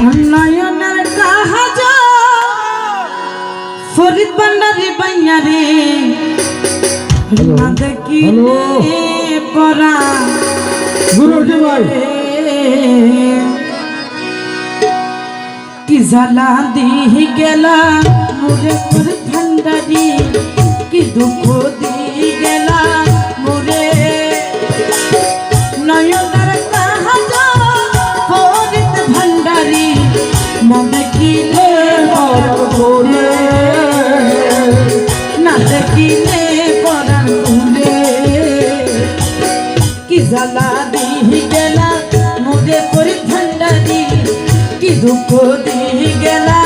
উন্নয়নের কাহাজ ফরিদ ভান্ডারি বাইয়ারে না দেখিলে পরা গুরু কি ভাই? কি জ্বালা দিহি গেলা মোরে ফরিদ ভান্ডারি। কি দুঃখ দিহি গেলা মোরে? নয়নের কাহাজ ফরিদ ভান্ডারি না দেখিলে বলে না দেখিলে পরাণ কি জ্বালা দিহি গেলা মোরে পরি কি দুঃখ দিহি গেলা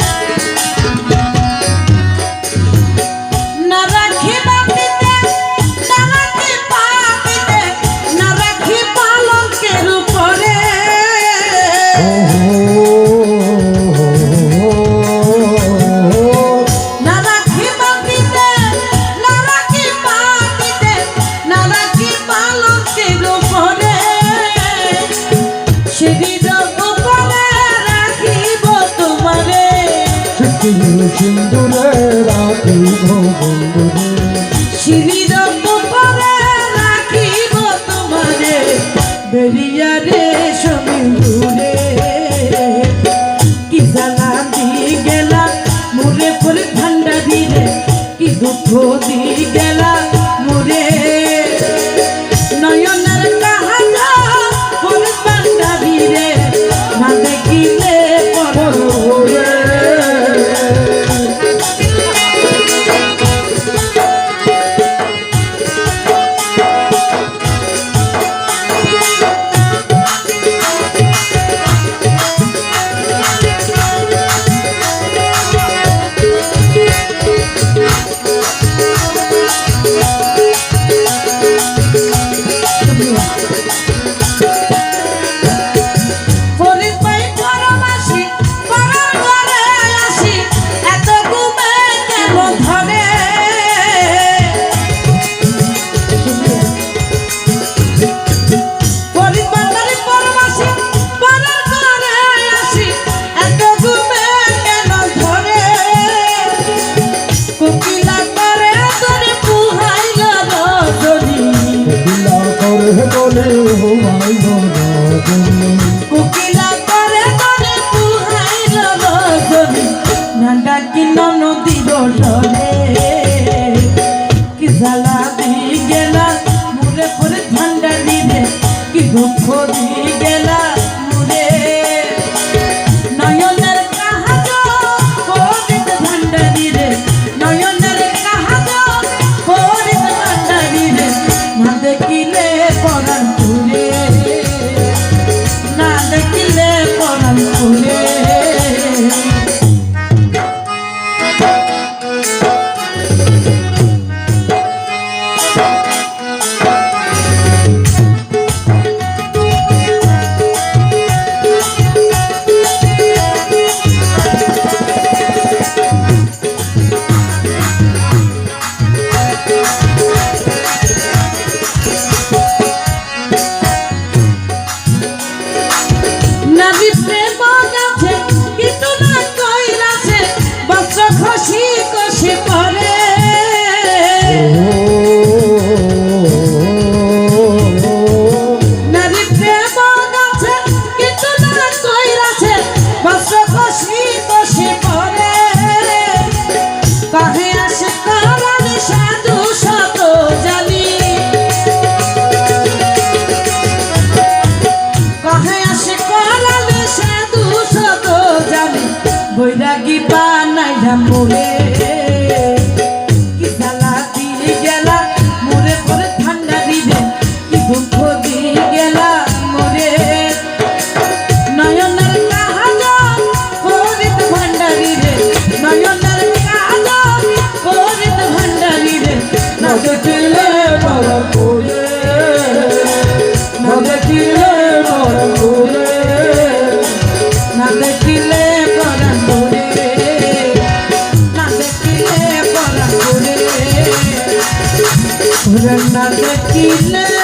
না সিন্দুরে রাখি বন্ধুরে সিঁড়ির উপরে রাখিব তোমারে কি জ্বালা দিয়ে গেলা মোরে পরে ঠান্ডা দিলে, কি দুঃখ দিয়ে নান্ডা কি নদীর ডরে কি জ্বালা দি গেলা মুরে পরে ঠান্ডা দিলে, কি দুঃখ দি বৈরাগী বানাইয়া মোরে। পুরনা গতিলা